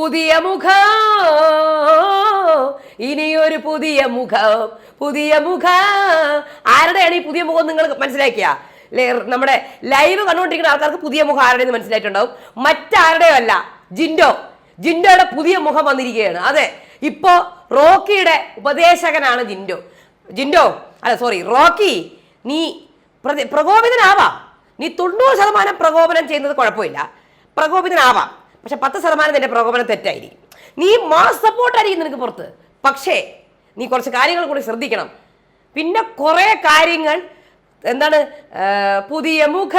പുതിയ മുഖം. ഇനിയൊരു പുതിയ മുഖം. പുതിയ മുഖം. ആരുടെയാണ് ഈ പുതിയ മുഖം നിങ്ങൾ മനസ്സിലാക്കിയ? നമ്മുടെ ലൈവ് കണ്ടുകൊണ്ടിരിക്കുന്ന ആൾക്കാർക്ക് പുതിയ മുഖം ആരുടെ മനസ്സിലായിട്ടുണ്ടാവും? മറ്റാരുടെയും അല്ല ജിൻഡോ. ജിൻഡോയുടെ പുതിയ മുഖം വന്നിരിക്കുകയാണ്. അതെ ഇപ്പോ റോക്കിയുടെ ഉപദേശകനാണ് ജിൻഡോ. ജിൻഡോ അല്ല സോറി റോക്കി നീ പ്രകോപിതനാവാം. നീ തൊണ്ണൂറ് ശതമാനം പ്രകോപനം ചെയ്യുന്നത് കുഴപ്പമില്ല. പ്രകോപിതനാവാം. പക്ഷെ പത്ത് ശതമാനം നിന്റെ പ്രകോപനം തെറ്റായിരിക്കും. നീ മാസ് സപ്പോർട്ടായിരിക്കും നിനക്ക് പുറത്ത്. പക്ഷേ നീ കുറച്ച് കാര്യങ്ങൾ കൂടി ശ്രദ്ധിക്കണം. പിന്നെ കുറേ കാര്യങ്ങൾ എന്താണ് പുതിയ മുഖ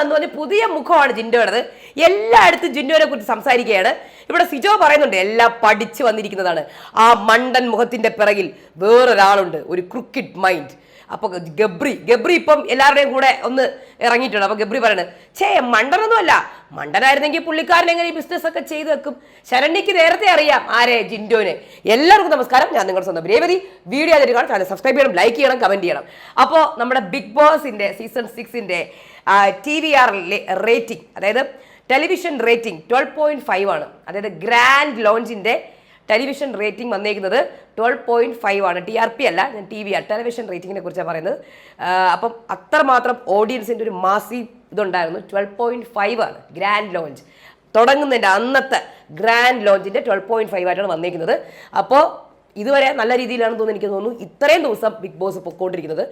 എന്ന് പറഞ്ഞ പുതിയ മുഖമാണ് ജിൻഡോയുടേത്. എല്ലായിടത്തും ജിൻഡോനെ കുറിച്ച് സംസാരിക്കുകയാണ്. ഇവിടെ സിജോ പറയുന്നുണ്ട് എല്ലാം പഠിച്ചു വന്നിരിക്കുന്നതാണ്. ആ മണ്ടൻ മുഖത്തിന്റെ പിറകിൽ വേറൊരാളുണ്ട് ഒരു ക്രിക്കറ്റ് മൈൻഡ് അപ്പൊ ഗബ്രി ഗബ്രി ഇപ്പം എല്ലാവരുടെയും കൂടെ ഒന്ന് ഇറങ്ങിയിട്ടുണ്ട്. അപ്പോൾ ഗബ്രി പറയണത് ഛേ മണ്ടനൊന്നുമല്ല. മണ്ടനായിരുന്നെങ്കിൽ പുള്ളിക്കാരൻ എങ്ങനെ ഈ ബിസിനസ് ഒക്കെ ചെയ്തു വെക്കും? ശരണ്യക്ക് നേരത്തെ അറിയാം ആരെ ജിൻഡോനെ. എല്ലാവർക്കും നമസ്കാരം. ഞാൻ നിങ്ങളുടെ സ്വന്തം രേവതി. വീഡിയോ അതിൽ കാണാം ചാനൽ സബ്സ്ക്രൈബ് ചെയ്യണം ലൈക്ക് ചെയ്യണം കമന്റ് ചെയ്യണം. അപ്പോൾ നമ്മുടെ ബിഗ് ബോസിന്റെ സീസൺ സിക്സിന്റെ ടി വി ആറിലെ റേറ്റിംഗ് അതായത് television rating twelve point five ആണ്. അതായത് ഗ്രാൻഡ് ലോഞ്ചിന്റെ ടെലിവിഷൻ റേറ്റിംഗ് വന്നേക്കുന്നത് ട്വൽവ് പോയിന്റ് ഫൈവ് ആണ്. ടി ആർ പി അല്ല ഞാൻ ടി വി ടെലിവിഷൻ റേറ്റിങ്ങിനെ കുറിച്ചാണ് പറയുന്നത്. അപ്പം അത്രമാത്രം ഓഡിയൻസിന്റെ ഒരു മാസീവ് ഇതുണ്ടായിരുന്നു. ട്വൽവ് പോയിന്റ് ഫൈവ് ആണ്. ഗ്രാൻഡ് ലോഞ്ച് തുടങ്ങുന്നതിന്റെ അന്നത്തെ ഗ്രാൻഡ് ലോഞ്ചിന്റെ ട്വൽവ് പോയിന്റ് ഫൈവ് ആയിട്ടാണ് വന്നേക്കുന്നത്. അപ്പോൾ ഇതുവരെ നല്ല രീതിയിലാണെന്ന് തോന്നുന്നു എനിക്ക് തോന്നുന്നു. ഇത്രയും ദിവസം ബിഗ് ബോസ് പൊക്കോണ്ടിരിക്കുന്നത്.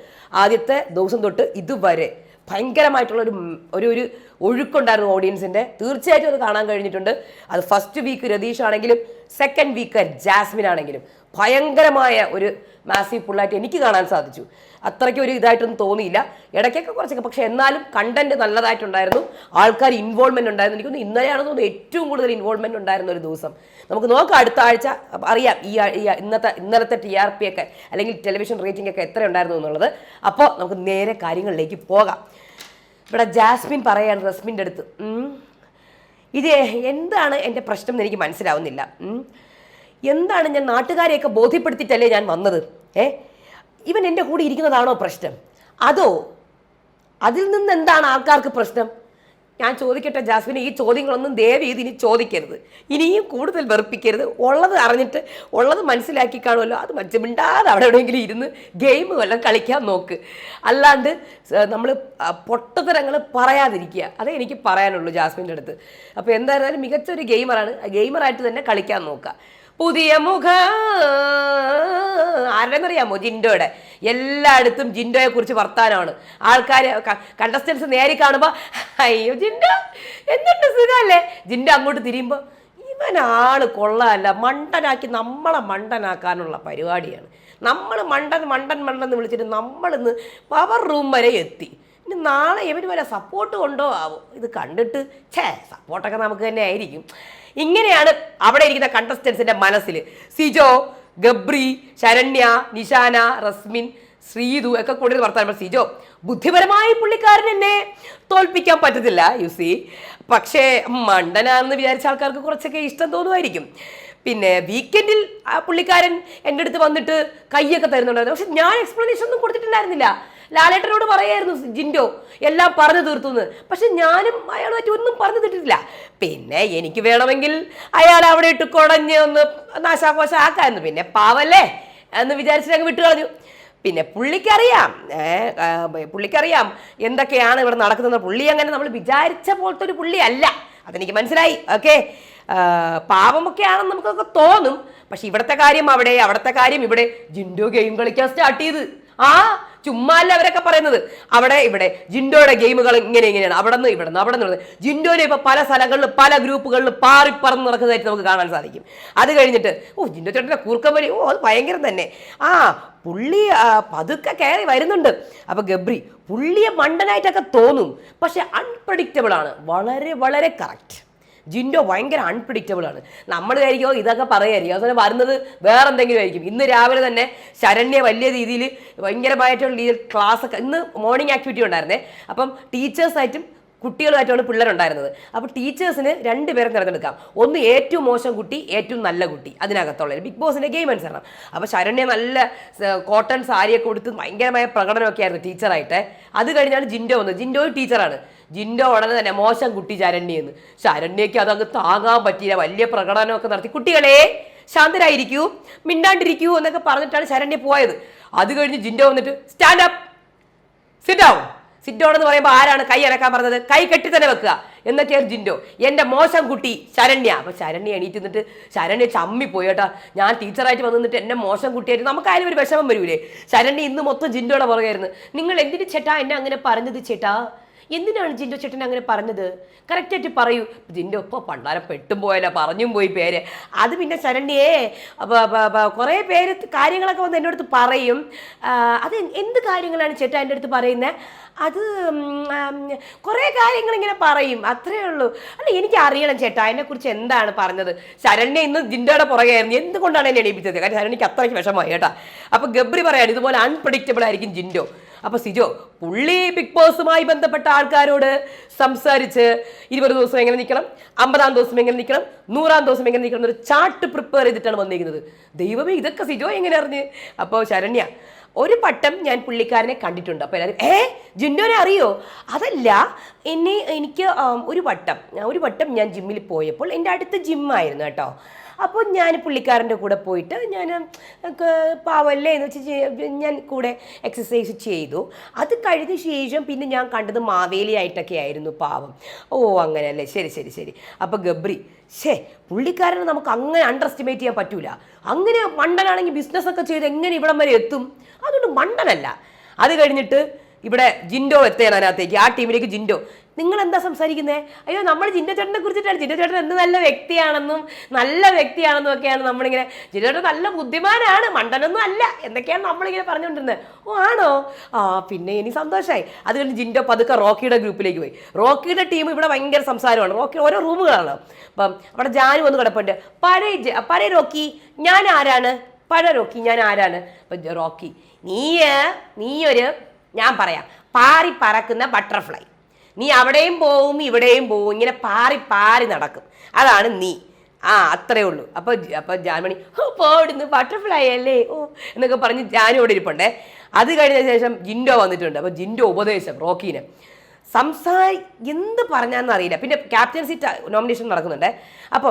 ആദ്യത്തെ ദിവസം തൊട്ട് ഇതുവരെ ഭയങ്കരമായിട്ടുള്ള ഒരു ഒരു ഒഴുക്കുണ്ടായിരുന്നു ഓഡിയൻസിന്റെ തീർച്ചയായിട്ടും അത് കാണാൻ കഴിഞ്ഞിട്ടുണ്ട്. അത് ഫസ്റ്റ് വീക്ക് രതീഷ് ആണെങ്കിലും സെക്കൻഡ് വീക്ക് ജാസ്മിൻ ആണെങ്കിലും ഭയങ്കരമായ ഒരു മാസീവ് പുള്ളായിട്ട് എനിക്ക് കാണാൻ സാധിച്ചു. അത്രയ്ക്ക് ഒരു ഇതായിട്ടൊന്നും തോന്നിയില്ല. ഇടയ്ക്കൊക്കെ കുറച്ചൊക്കെ പക്ഷെ എന്നാലും കണ്ടന്റ് നല്ലതായിട്ടുണ്ടായിരുന്നു. ആൾക്കാർ ഇൻവോൾവ്മെന്റ് ഉണ്ടായിരുന്നു. എനിക്ക് തോന്നുന്നു ഇന്നലെയാണ് തോന്നുന്നു ഏറ്റവും കൂടുതൽ ഇൻവോൾവ്മെന്റ് ഉണ്ടായിരുന്ന ഒരു ദിവസം. നമുക്ക് നോക്കാം അടുത്ത ആഴ്ച. അറിയാം ഈ ഇന്നത്തെ ഇന്നലത്തെ ടി ആർ പി ഒക്കെ അല്ലെങ്കിൽ ടെലിവിഷൻ റേറ്റിംഗ് ഒക്കെ എത്ര ഉണ്ടായിരുന്നു എന്നുള്ളത്. അപ്പോൾ നമുക്ക് നേരെ കാര്യങ്ങളിലേക്ക് പോകാം. ഇവിടെ ജാസ്മിൻ പറയാണ് റസ്മിന്റെ അടുത്ത്. ഇത് എന്താണ് എന്റെ പ്രശ്നം എന്ന് എനിക്ക് മനസ്സിലാവുന്നില്ല. എന്താണ് ഞാൻ നാട്ടുകാരെയൊക്കെ ബോധ്യപ്പെടുത്തിയിട്ടല്ലേ ഞാൻ വന്നത്? ഏ? ഇവൻ എന്റെ കൂടെ ഇരിക്കുന്നതാണോ പ്രശ്നം? അതോ അതിൽ നിന്ന് എന്താണ് ആൾക്കാർക്ക് പ്രശ്നം? ഞാൻ ചോദിക്കട്ടെ ജാസ്മിനെ ഈ ചോദ്യങ്ങളൊന്നും ദയവ് ചെയ്ത് ഇനി ചോദിക്കരുത്. ഇനിയും കൂടുതൽ വെറുപ്പിക്കരുത്. ഉള്ളത് അറിഞ്ഞിട്ട് ഉള്ളത് മനസ്സിലാക്കി കാണുമല്ലോ. അത് മറ്റു അവിടെ എവിടെയെങ്കിലും ഇരുന്ന് ഗെയിം വല്ലതും കളിക്കാൻ നോക്ക്. അല്ലാണ്ട് നമ്മൾ പൊട്ടത്തരങ്ങൾ പറയാതിരിക്കുക. അതേ എനിക്ക് പറയാനുള്ളൂ ജാസ്മിന്റെ അടുത്ത്. അപ്പോൾ എന്തായാലും മികച്ചൊരു ഗെയിമറാണ് ഗെയിമറായിട്ട് തന്നെ കളിക്കാൻ നോക്കുക. പുതിയ മുഖ. ആരുടെന്നറിയാമോ ജിൻഡോയുടെ? എല്ലായിടത്തും ജിൻഡോയെ കുറിച്ച് വർത്താനമാണ്. ആൾക്കാർ കണ്ടസ്റ്റൻസ് നേരി കാണുമ്പോൾ അയ്യോ ജിൻഡോ എന്തുണ്ട് സുഖമല്ലേ ജിൻഡോ അങ്ങോട്ട് തിരിയുമ്പോൾ ഇവനാൾ കൊള്ളാല്ല. മണ്ടനാക്കി നമ്മളെ മണ്ടനാക്കാനുള്ള പരിപാടിയാണ്. നമ്മൾ മണ്ടൻ മണ്ടൻ മണ്ടൻ എന്ന് വിളിച്ചിട്ട് നമ്മളിന്ന് പവർ റൂം വരെ എത്തി. ഇനി നാളെ ഇവന് വരെ സപ്പോർട്ട് കൊണ്ടോ ആവോ? ഇത് കണ്ടിട്ട് ഛേ സപ്പോർട്ടൊക്കെ നമുക്ക് തന്നെ ആയിരിക്കും. ഇങ്ങനെയാണ് അവിടെ ഇരിക്കുന്ന കണ്ടസ്റ്റൻസിന്റെ മനസ്സിൽ സിജോ ഗബ്രി ശരണ്യ നിഷാന റസ്മിൻ ശ്രീതു ഒക്കെ കൂടുതൽ വർത്താനം സിജോ ബുദ്ധിപരമായി പുള്ളിക്കാരൻ എന്നെ തോൽപ്പിക്കാൻ പറ്റത്തില്ല യു സി പക്ഷേ മണ്ടനാണെന്ന് വിചാരിച്ച ആൾക്കാർക്ക് കുറച്ചൊക്കെ ഇഷ്ടം തോന്നുമായിരിക്കും. പിന്നെ വീക്കെൻഡിൽ ആ പുള്ളിക്കാരൻ എന്റെ അടുത്ത് വന്നിട്ട് കൈയൊക്കെ തരുന്നുണ്ടായിരുന്നു. പക്ഷെ ഞാൻ എക്സ്പ്ലനേഷൻ ഒന്നും കൊടുത്തിട്ടുണ്ടായിരുന്നില്ല. ലാലേട്ടനോട് പറയായിരുന്നു ജിൻഡോ എല്ലാം പറഞ്ഞു തീർത്തു എന്ന് പക്ഷെ ഞാനും അയാളുമായിട്ട് ഒന്നും പറഞ്ഞു തീർത്തിട്ടില്ല. പിന്നെ എനിക്ക് വേണമെങ്കിൽ അയാൾ അവിടെ ഇട്ട് കുടഞ്ഞ് ഒന്ന് നാശാഘോഷാക്കായിരുന്നു പിന്നെ പാവല്ലേ എന്ന് വിചാരിച്ചിട്ട് അങ്ങ് വിട്ടു കളഞ്ഞു പിന്നെ പുള്ളിക്കറിയാം പുള്ളിക്കറിയാം എന്തൊക്കെയാണ് ഇവിടെ നടക്കുന്നത്. പുള്ളി അങ്ങനെ നമ്മൾ വിചാരിച്ച പോലത്തെ ഒരു പുള്ളി അല്ല അതെനിക്ക് മനസ്സിലായി ഓക്കെ? പാവമൊക്കെ ആണെന്ന് നമുക്കൊക്കെ തോന്നും. പക്ഷെ ഇവിടുത്തെ കാര്യം അവിടെ അവിടുത്തെ കാര്യം ഇവിടെ. ജിൻഡോ ഗെയിം കളിക്കാൻ സ്റ്റാർട്ട് ചെയ്ത്. ആ ചുമ്മാല്ല അവരൊക്കെ പറയുന്നത്. അവിടെ ഇവിടെ ജിൻഡോയുടെ ഗെയിമുകൾ ഇങ്ങനെ ഇങ്ങനെയാണ്. അവിടെ നിന്ന് ഇവിടെ നിന്ന് അവിടെ നിന്ന് ജിൻഡോനെ ഇപ്പൊ പല സ്ഥലങ്ങളിലും പല ഗ്രൂപ്പുകളിലും പാറിപ്പറന്ന് നടക്കുന്നതായിട്ട് നമുക്ക് കാണാൻ സാധിക്കും. അത് കഴിഞ്ഞിട്ട് ഓ ജിൻഡോ ചേട്ടന്റെ കൂർക്കം വരി ഓ അത് ഭയങ്കരം തന്നെ. ആ പുള്ളി പതുക്കെ കയറി വരുന്നുണ്ട്. അപ്പൊ ഗബ്രി പുള്ളിയെ മണ്ടനായിട്ടൊക്കെ തോന്നും. പക്ഷെ അൺപ്രഡിക്റ്റബിൾ ആണ്. വളരെ വളരെ കറക്റ്റ് ജിൻഡോ ഭയങ്കര അൺപ്രിഡിക്റ്റബിൾ ആണ്. നമ്മൾ കഴിക്കുമോ ഇതൊക്കെ പറയായിരിക്കും അതുപോലെ വരുന്നത് വേറെ എന്തെങ്കിലും ആയിരിക്കും. ഇന്ന് രാവിലെ തന്നെ ശരണ്യ വലിയ രീതിയിൽ ഭയങ്കരമായിട്ടുള്ള രീതിയിൽ ക്ലാസ് ഒക്കെ ഇന്ന് മോർണിംഗ് ആക്ടിവിറ്റി ഉണ്ടായിരുന്നേ. അപ്പം ടീച്ചേഴ്സായിട്ടും കുട്ടികളുമായിട്ടാണ് പിള്ളേരുണ്ടായിരുന്നത്. അപ്പോൾ ടീച്ചേഴ്സിന് രണ്ട് പേരെ തിരഞ്ഞെടുക്കാം. ഒന്ന് ഏറ്റവും മോശം കുട്ടി ഏറ്റവും നല്ല കുട്ടി. അതിനകത്തുള്ള ബിഗ് ബോസിന്റെ ഗെയിം അനുസരണം. അപ്പോൾ ശരണ്യ നല്ല കോട്ടൺ സാരിയൊക്കെ കൊടുത്ത് ഭയങ്കരമായ പ്രകടനമൊക്കെ ആയിരുന്നു ടീച്ചറായിട്ട്. അത് കഴിഞ്ഞാണ് ജിൻഡോ വന്നത്. ജിൻഡോ ടീച്ചറാണ്. ജിൻഡോ ഉടനെ തന്നെ മോശം കുട്ടി ശരണ്യെന്ന്. ശരണ്യയ്ക്ക് അതങ്ങ് താങ്ങാൻ പറ്റിയില്ല. വലിയ പ്രകടനമൊക്കെ നടത്തി. കുട്ടികളെ ശാന്തരായിരിക്കൂ മിണ്ടാണ്ടിരിക്കൂ എന്നൊക്കെ പറഞ്ഞിട്ടാണ് ശരണ്യ പോയത്. അത് കഴിഞ്ഞ് ജിൻഡോ വന്നിട്ട് stand up sit down sit down എന്ന് പറയുമ്പോൾ ആരാണ് കൈ അനക്കാൻ പറഞ്ഞത്? കൈ കെട്ടി തന്നെ വെക്കുക എന്നൊക്കെയാണ് ജിൻഡോ. എന്റെ മോശം കുട്ടി ശരണ്യ. അപ്പൊ ശരണ്യ എണീറ്റ് നിന്നിട്ട് ശരണ്യ ചമ്മി പോയി കേട്ടോ. ഞാൻ ടീച്ചറായിട്ട് വന്ന് നിന്നിട്ട് എന്നെ മോശം കുട്ടിയായിട്ട് നമുക്കായാലും ഒരു വിഷമം വരൂലേ. ശരണ്യ ഇന്ന് മൊത്തം ജിൻഡോടെ പുറകെയായിരുന്നു. നിങ്ങൾ എന്തിന് ചേട്ടാ എന്നെ അങ്ങനെ പറഞ്ഞത് ചേട്ടാ? എന്തിനാണ് ജിൻഡോ ചേട്ടൻ അങ്ങനെ പറഞ്ഞത്? കറക്റ്റായിട്ട് പറയൂ. ജിൻഡോ ഇപ്പോൾ പണ്ടാരം പെട്ടും പോയല്ലോ പറഞ്ഞും പോയി പേര്. അത് പിന്നെ ശരണ്യേ കുറേ പേര് കാര്യങ്ങളൊക്കെ വന്ന് എന്റെ അടുത്ത് പറയും. അത് എന്ത് കാര്യങ്ങളാണ് ചേട്ടാ എന്റെ അടുത്ത് പറയുന്നത് അത് കുറേ കാര്യങ്ങൾ ഇങ്ങനെ പറയും. അത്രേ ഉള്ളൂ. അല്ല എനിക്ക് അറിയണം ചേട്ടാ അതിനെക്കുറിച്ച് എന്താണ് പറഞ്ഞത്? ശരണ്യ ഇന്ന് ജിൻഡോയുടെ പുറകെയായിരുന്നു എന്തുകൊണ്ടാണ് എന്നെ എണീപ്പിച്ചത്? കാരണം ശരണ്യക്ക് അത്രയ്ക്ക് വിഷമമായി കേട്ടാ. അപ്പോൾ ഗബ്രി പറയാണ് ഇതുപോലെ അൺപ്രഡിക്റ്റബിൾ ആയിരിക്കും ജിൻഡോ. അപ്പൊ സിജോ പുള്ളി ബിഗ് ബോസുമായി ബന്ധപ്പെട്ട ആൾക്കാരോട് സംസാരിച്ച് ഇരുപത് ദിവസം എങ്ങനെ നിൽക്കണം അമ്പതാം ദിവസം എങ്ങനെ നിൽക്കണം നൂറാം ദിവസം എങ്ങനെ നിൽക്കണം ഒരു ചാർട്ട് പ്രിപ്പയർ ചെയ്തിട്ടാണ് വന്നിരിക്കുന്നത്. ദൈവമേ ഇതൊക്കെ സിജോ എങ്ങനെ അറിഞ്ഞ്? അപ്പോൾ ശരണ്യ ഒരു പട്ടം ഞാൻ പുള്ളിക്കാരനെ കണ്ടിട്ടുണ്ട്. അപ്പോൾ എല്ലാവരും ഏ ജിൻഡോനെ അറിയോ? അതല്ല എന്നെ എനിക്ക് ഒരു വട്ടം ഒരു വട്ടം ഞാൻ ജിമ്മിൽ പോയപ്പോൾ എന്റെ അടുത്ത ജിമ്മായിരുന്നു കേട്ടോ. അപ്പോൾ ഞാൻ പുള്ളിക്കാരന്റെ കൂടെ പോയിട്ട് ഞാൻ പാവല്ലേ എന്ന് വെച്ച് ഞാൻ കൂടെ എക്സസൈസ് ചെയ്തു. അത് കഴിഞ്ഞ ശേഷം പിന്നെ ഞാൻ കണ്ടത് മാവേലി ആയിട്ടൊക്കെ ആയിരുന്നു പാവം. ഓ അങ്ങനെയല്ലേ? ശരി ശരി ശരി. അപ്പോൾ ഗബ്രി ഷേ പുള്ളിക്കാരനെ നമുക്ക് അങ്ങനെ അണ്ടർ എസ്റ്റിമേറ്റ് ചെയ്യാൻ പറ്റൂല. അങ്ങനെ മണ്ടനാണെങ്കിൽ ബിസിനസ്സൊക്കെ ചെയ്ത് എങ്ങനെ ഇവിടം വരെ എത്തും? അതുകൊണ്ട് മണ്ടനല്ല. അത് കഴിഞ്ഞിട്ട് ഇവിടെ ജിൻഡോ എത്തുകയാണ് അതിനകത്തേക്ക്. ആ ടീമിലേക്ക് ജിൻഡോ. നിങ്ങൾ എന്താ സംസാരിക്കുന്നത് അയ്യോ നമ്മൾ ജിൻഡോ ചേട്ടനെ കുറിച്ചിട്ടാണ്. ജിൻഡോ ചേട്ടൻ എന്ത് നല്ല വ്യക്തിയാണെന്നും നല്ല വ്യക്തിയാണെന്നും ഒക്കെയാണ് നമ്മളിങ്ങനെ ജിൻഡോ ചേട്ടൻ നല്ല ബുദ്ധിമാനാണ് മണ്ടനൊന്നും അല്ല എന്തൊക്കെയാണ് നമ്മളിങ്ങനെ പറഞ്ഞുകൊണ്ടിരുന്നത്. ഓ ആണോ? ആ പിന്നെ ഇനി സന്തോഷമായി അത് കഴിഞ്ഞ് ജിൻഡോ പതുക്കെ റോക്കിയുടെ ഗ്രൂപ്പിലേക്ക് പോയി. റോക്കിയുടെ ടീം ഇവിടെ ഭയങ്കര സംസാരമാണ്. റോക്കി ഓരോ റൂമുകളാണ്. അപ്പം അവിടെ ജാനു വന്ന് കിടപ്പുണ്ട്. പരേ പഴയ റോക്കി ഞാൻ ആരാണ്? പഴ റോക്കി ഞാൻ ആരാണ്? റോക്കി നീ നീ ഒരു ഞാൻ പറയാം. പാറി പറക്കുന്ന ബട്ടർഫ്ലൈ. നീ അവിടെയും പോവും ഇവിടെയും പോവും. ഇങ്ങനെ പാറി പാറി നടക്കും. അതാണ് നീ. ആ അത്രേ ഉള്ളൂ. അപ്പൊ അപ്പോൾ അപ്പൊ ജാൻമണി ഓ പോടുന്നു ബട്ടർഫ്ലൈ അല്ലേ? ഓ എന്നൊക്കെ പറഞ്ഞ് ജാനു ഇവിടെ ഇരിപ്പുണ്ടേ. അത് കഴിഞ്ഞ ശേഷം ജിൻഡോ വന്നിട്ടുണ്ട്. അപ്പൊ ജിൻഡോ ഉപദേശം റോക്കീനെ. സംസാരി എന്ത് പറഞ്ഞാന്ന് അറിയില്ല പിന്നെ ക്യാപ്റ്റൻസി നോമിനേഷൻ നടക്കുന്നുണ്ട്. അപ്പൊ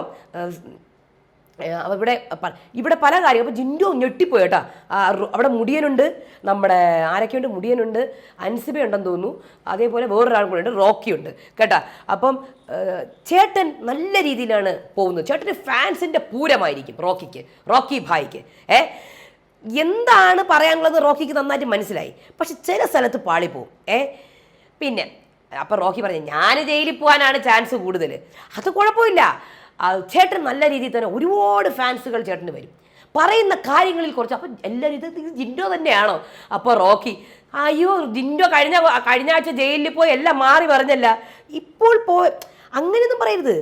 ഇവിടെ ഇവിടെ പല കാര്യം. അപ്പോൾ ജിൻഡോ ഞെട്ടിപ്പോയി കേട്ടോ. അവിടെ മുടിയനുണ്ട്. നമ്മുടെ ആരൊക്കെയുണ്ട്? മുടിയനുണ്ട്. അൻസിബയുണ്ടെന്ന് തോന്നുന്നു. അതേപോലെ വേറൊരാളും കൂടെ ഉണ്ട്. റോക്കിയുണ്ട് കേട്ടാ. അപ്പം ചേട്ടൻ നല്ല രീതിയിലാണ് പോകുന്നത്. ചേട്ടന് ഫാൻസിന്റെ പൂരമായിരിക്കും റോക്കിക്ക്. റോക്കി ഭായിക്ക്. ഏ എന്താണ് പറയാനുള്ളത് റോക്കിക്ക് നന്നായിട്ട് മനസ്സിലായി. പക്ഷെ ചില സ്ഥലത്ത് പാളിപ്പോവും. ഏ പിന്നെ അപ്പം റോക്കി പറഞ്ഞു ഞാൻ ജയിലിൽ പോകാനാണ് ചാൻസ് കൂടുതൽ അത് കുഴപ്പമില്ല. ചേട്ടൻ നല്ല രീതിയിൽ തന്നെ ഒരുപാട് ഫാൻസുകൾ ചേട്ടന് വരും. പറയുന്ന കാര്യങ്ങളിൽ കുറച്ച് അപ്പം എല്ലാവരും ഇത് ജിൻഡോ തന്നെയാണോ? അപ്പോൾ റോക്കി അയ്യോ ജിൻഡോ കഴിഞ്ഞ കഴിഞ്ഞ ആഴ്ച ജയിലിൽ പോയി എല്ലാം മാറി പറഞ്ഞല്ല. ഇപ്പോൾ പോ അങ്ങനെയൊന്നും പറയരുത്.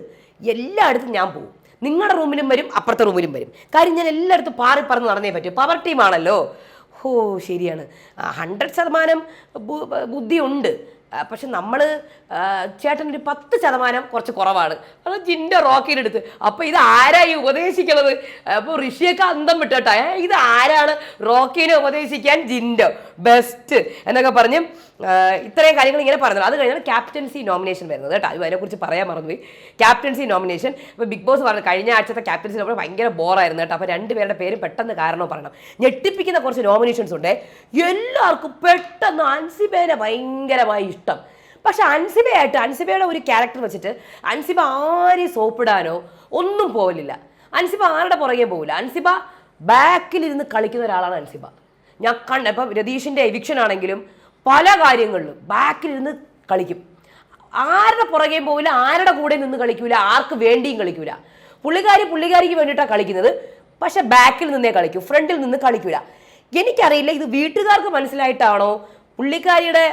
എല്ലായിടത്തും ഞാൻ പോകും നിങ്ങളുടെ റൂമിലും വരും അപ്പുറത്തെ റൂമിലും വരും. കാര്യം ഞാൻ എല്ലായിടത്തും പാറി പറന്ന് നടന്നേ പറ്റും. പവർ ടീമാണല്ലോ. ഓ ശരിയാണ്. ഹൺഡ്രഡ് ശതമാനം ബുദ്ധിയുണ്ട്. പക്ഷെ നമ്മൾ ഒരു പത്ത് ശതമാനം കുറച്ച് കുറവാണ്. അത് ജിന്റെ റോക്കിനെടുത്ത് അപ്പോൾ ഇത് ആരായി ഉപദേശിക്കുന്നത് അപ്പോൾ ഋഷിയൊക്കെ അന്തം വിട്ടോട്ടെ. ഇത് ആരാണ് റോക്കിനെ ഉപദേശിക്കാൻ ജിന്റെ ബെസ്റ്റ് എന്നൊക്കെ പറഞ്ഞ് ഇത്രയും കാര്യങ്ങൾ ഇങ്ങനെ പറഞ്ഞത് അത് കഴിഞ്ഞാൽ ക്യാപ്റ്റൻസി നോമിനേഷൻ വരുന്നത് കേട്ടോ. അത് അതിനെക്കുറിച്ച് പറയാൻ മറന്നുപോയി. Captaincy nomination. അപ്പോൾ ബിഗ് ബോസ് പറഞ്ഞു കഴിഞ്ഞ ആഴ്ചത്തെ ക്യാപ്റ്റൻസി നോമിനേഷൻ ഭയങ്കര ബോറായിരുന്നു കേട്ടോ. അപ്പോൾ രണ്ട് പേരുടെ പേര് പെട്ടെന്ന് കാരണം പറയണം. ഞെട്ടിപ്പിക്കുന്ന കുറച്ച് നോമിനേഷൻസ് ഉണ്ട്. എല്ലാവർക്കും പെട്ടെന്ന് അൻസിബേനെ ഭയങ്കരമായി ഇഷ്ടം. പക്ഷെ അൻസിബയായിട്ട് അൻസിബയുടെ ഒരു ക്യാരക്ടർ വെച്ചിട്ട് അൻസിബ ആരെയും സോപ്പിടാനോ ഒന്നും പോകലില്ല അൻസിബ ആരുടെ പുറകെ പോകില്ല അൻസിബ ബാക്കിലിരുന്ന് കളിക്കുന്ന ഒരാളാണ് അൻസിബ. ഞാൻ കണ്ട ഇപ്പം രതീഷിന്റെ എവിക്ഷൻ ആണെങ്കിലും പല കാര്യങ്ങളിലും ബാക്കിലിരുന്ന് കളിക്കും. ആരുടെ പുറകെയും പോവില്ല ആരുടെ കൂടെ നിന്ന് കളിക്കൂല ആർക്ക് വേണ്ടിയും കളിക്കൂല. പുള്ളിക്കാരി പുള്ളിക്കാരിക്ക് വേണ്ടിയിട്ടാണ് കളിക്കുന്നത്. പക്ഷെ ബാക്കിൽ നിന്നേ കളിക്കൂ ഫ്രണ്ടിൽ നിന്ന് കളിക്കൂല. എനിക്കറിയില്ല ഇത് വീട്ടുകാർക്ക് മനസ്സിലായിട്ടാണോ പുള്ളിക്കാരിയുടെ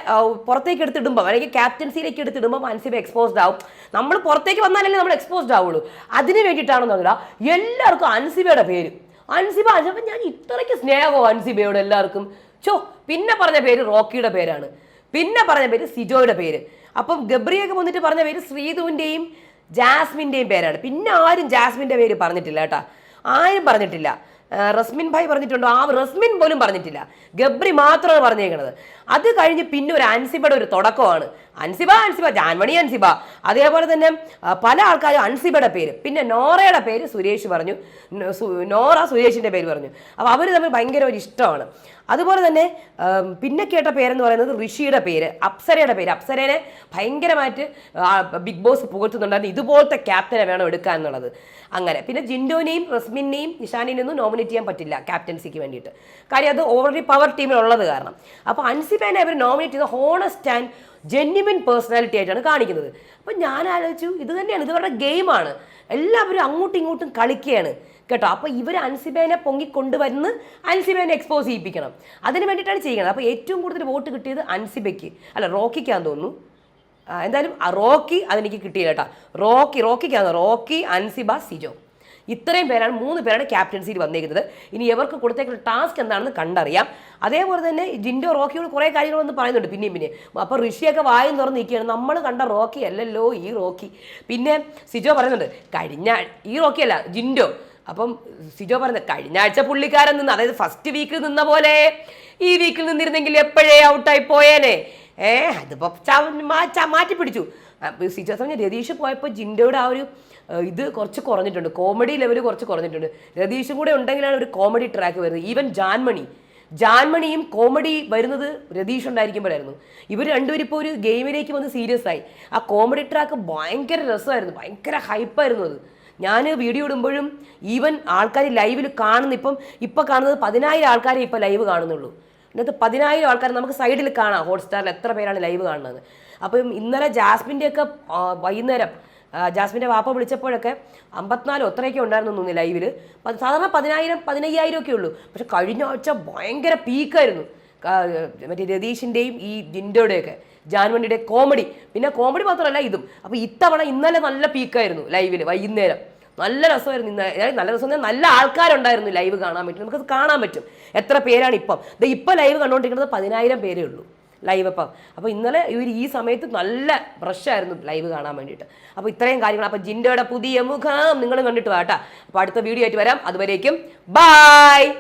പുറത്തേക്ക് എടുത്തിടുമ്പോൾ അല്ലെങ്കിൽ ക്യാപ്റ്റൻസിയിലേക്ക് എടുത്തിടുമ്പോൾ അൻസിബ എക്സ്പോസ്ഡ് ആവും. നമ്മൾ പുറത്തേക്ക് വന്നാലല്ലേ നമ്മൾ എക്സ്പോസ്ഡ് ആവുള്ളൂ. അതിന് വേണ്ടിയിട്ടാണെന്ന് അറിയില്ല എല്ലാവർക്കും അൻസിബയുടെ പേര്. അൻസിബ അൻസിബ ഞാൻ ഇത്രയ്ക്ക് സ്നേഹമോ അൻസിബയോട് എല്ലാവർക്കും. ചോ പിന്നെ പറഞ്ഞ പേര് റോക്കിയുടെ പേരാണ്. പിന്നെ പറഞ്ഞ പേര് സിജോയുടെ പേര്. അപ്പം ഗബ്രിയൊക്കെ വന്നിട്ട് പറഞ്ഞ പേര് ശ്രീധുവിന്റെയും ജാസ്മിന്റെയും പേരാണ്. പിന്നെ ആരും ജാസ്മിന്റെ പേര് പറഞ്ഞിട്ടില്ല കേട്ടാ. ആരും പറഞ്ഞിട്ടില്ല. റസ്മിൻ ഭായ് പറഞ്ഞിട്ടുണ്ടോ? ആ റസ്മിൻ പോലും പറഞ്ഞിട്ടില്ല. ഗബ്രി മാത്രമാണ് പറഞ്ഞേക്കണത്. അത് കഴിഞ്ഞ് പിന്നെ ഒരു അൻസിബയുടെ ഒരു തുടക്കമാണ്. അൻസിബ അൻസിബ ജാൻമണി അൻസിബ. അതേപോലെ തന്നെ പല ആൾക്കാരും അൻസിബയുടെ പേര്. പിന്നെ നോറയുടെ പേര് സുരേഷ് പറഞ്ഞു. നോറ സുരേഷിന്റെ പേര് പറഞ്ഞു. അപ്പോൾ അവർ തമ്മിൽ ഭയങ്കര ഒരു ഇഷ്ടമാണ്. അതുപോലെ തന്നെ പിന്നെ കേട്ട പേരെന്ന് പറയുന്നത് ഋഷിയുടെ പേര് അപ്സരയുടെ പേര്. അപ്സരേനെ ഭയങ്കരമായിട്ട് ബിഗ് ബോസ് പുകഴ്ത്തുന്നുണ്ടായിരുന്നു. ഇതുപോലത്തെ ക്യാപ്റ്റനെ വേണം എടുക്കാൻ എന്നുള്ളത്. അങ്ങനെ. പിന്നെ ജിൻഡോനെയും റസ്മിനെയും നിഷാനിനെയും ഒന്നും നോമിനേറ്റ് ചെയ്യാൻ പറ്റില്ല ക്യാപ്റ്റൻസിക്ക് വേണ്ടിയിട്ട്. കാര്യം അത് ഓൾറെഡി പവർ ടീമിലുള്ളത് കാരണം. അപ്പോൾ അൻസിബേനെ അവർ നോമിനേറ്റ് ചെയ്ത ഹോണസ്റ്റ് ആൻഡ് ജെന്യുവിൻ പേഴ്സണാലിറ്റി ആയിട്ടാണ് കാണിക്കുന്നത്. അപ്പം ഞാൻ ആലോചിച്ചു ഇത് തന്നെയാണ് ഇത് അവരുടെ ഗെയിമാണ് എല്ലാവരും അങ്ങോട്ടും ഇങ്ങോട്ടും കളിക്കുകയാണ്. കേട്ടോ. അപ്പോൾ ഇവർ അൻസിബേനെ പൊങ്ങി കൊണ്ടുവന്ന് അൻസിബേനെ എക്സ്പോസ് ചെയ്യിപ്പിക്കണം. അതിന് വേണ്ടിയിട്ടാണ് ചെയ്യുന്നത്. അപ്പോൾ ഏറ്റവും കൂടുതൽ വോട്ട് കിട്ടിയത് അൻസിബയ്ക്ക്. അല്ല റോക്കിക്കാന്ന് തോന്നുന്നു. എന്തായാലും റോക്കി അതെനിക്ക് കിട്ടിയില്ല കേട്ടോ. റോക്കി റോക്കിക്കാന്ന് റോക്കി അൻസിബ സിജോ. ഇത്രയും പേരാണ് മൂന്ന് പേരാണ് ക്യാപ്റ്റൻസിയിൽ വന്നിരിക്കുന്നത് ഇനി ഇവർക്ക് കൊടുത്തേക്കുള്ള ടാസ്ക് എന്താണെന്ന് കണ്ടറിയാം. അതേപോലെ തന്നെ ജിൻഡോ റോക്കിയോട് കുറേ കാര്യങ്ങളൊന്നും പറയുന്നുണ്ട് പിന്നെയും പിന്നെ അപ്പോൾ ഋഷിയൊക്കെ വായും തുറന്ന് നിൽക്കുകയാണ്. നമ്മൾ കണ്ട റോക്കി അല്ലല്ലോ ഈ റോക്കി. പിന്നെ സിജോ പറയുന്നുണ്ട് കഴിഞ്ഞ ഈ റോക്കി അല്ല ജിൻഡോ. അപ്പം സിജോ പറഞ്ഞത് കഴിഞ്ഞ ആഴ്ച പുള്ളിക്കാരൻ നിന്ന് അതായത് ഫസ്റ്റ് വീക്കിൽ നിന്ന പോലെ ഈ വീക്കിൽ നിന്നിരുന്നെങ്കിൽ എപ്പോഴേ ഔട്ടായി പോയേനെ? ഏ അതിപ്പോ ചവ- മാ- ച- മാറ്റി പിടിച്ചു. സിജോ പറഞ്ഞ രതീഷ് പോയപ്പോൾ ജിൻഡോയുടെ ആ ഒരു ഇത് കുറച്ച് കുറഞ്ഞിട്ടുണ്ട്. കോമഡി ലെവൽ കുറച്ച് കുറഞ്ഞിട്ടുണ്ട്. രതീഷും കൂടെ ഉണ്ടെങ്കിലാണ് ഒരു കോമഡി ട്രാക്ക് വരുന്നത്. ഈവൻ ജാൻമണി ജാൻമണിയും കോമഡി വരുന്നത് രതീഷ് ഉണ്ടായിരിക്കുമ്പോഴായിരുന്നു. ഇവർ രണ്ടുപേരും ഇപ്പോൾ ഒരു ഗെയിമിലേക്ക് വന്ന് സീരിയസ് ആയി. ആ കോമഡി ട്രാക്ക് ഭയങ്കര രസമായിരുന്നു. ഭയങ്കര ഹൈപ്പായിരുന്നു അത്. ഞാൻ വീഡിയോ ഇടുമ്പോഴും ഈവൻ ആൾക്കാർ ലൈവിൽ കാണുന്ന ഇപ്പം ഇപ്പം കാണുന്നത് പതിനായിരം ആൾക്കാരെ ഇപ്പം ലൈവ് കാണുന്നുള്ളൂ. ഇന്നത്തെ പതിനായിരം ആൾക്കാർ നമുക്ക് സൈഡിൽ കാണാം ഹോട്ട്സ്റ്റാറിൽ എത്ര പേരാണ് ലൈവ് കാണുന്നത്. അപ്പം ഇന്നലെ ജാസ്മിന്റെയൊക്കെ വൈകുന്നേരം ജാസ്മിന്റെ വാപ്പ വിളിച്ചപ്പോഴൊക്കെ അമ്പത്തിനാലോ അത്രയൊക്കെ ഉണ്ടായിരുന്നു തോന്നി ലൈവിൽ സാധാരണ പതിനായിരം പതിനയ്യായിരം ഒക്കെ ഉള്ളൂ. പക്ഷെ കഴിഞ്ഞ ആഴ്ച ഭയങ്കര പീക്കായിരുന്നു മറ്റേ രതീഷിന്റെയും ഈ ജിൻഡോയുടെയൊക്കെ ജാൻവണ്ടിയുടെ കോമഡി പിന്നെ കോമഡി മാത്രമല്ല ഇതും. അപ്പോൾ ഇത്തവണ ഇന്നലെ നല്ല പീക്കായിരുന്നു ലൈവിൽ വൈകുന്നേരം. നല്ല രസമായിരുന്നു ഇന്ന്. നല്ല രസം നല്ല ആൾക്കാരുണ്ടായിരുന്നു ലൈവ് കാണാൻ പറ്റും നമുക്കത് കാണാൻ പറ്റും. എത്ര പേരാണ് ഇപ്പം? ഇത് ഇപ്പം ലൈവ് കണ്ടുകൊണ്ടിരിക്കുന്നത് പതിനായിരം പേരേ ഉള്ളൂ ലൈവ് അപ്പം. അപ്പോൾ ഇന്നലെ ഇവർ ഈ സമയത്ത് നല്ല ഫ്രഷായിരുന്നു ലൈവ് കാണാൻ വേണ്ടിയിട്ട്. അപ്പോൾ ഇത്രയും കാര്യങ്ങൾ. അപ്പോൾ ജിൻഡയുടെ പുതിയ മുഖം നിങ്ങൾ കണ്ടിട്ട് വേട്ടാ അപ്പോൾ അടുത്ത വീഡിയോ ആയിട്ട് വരാം. അതുവരേക്കും ബായ്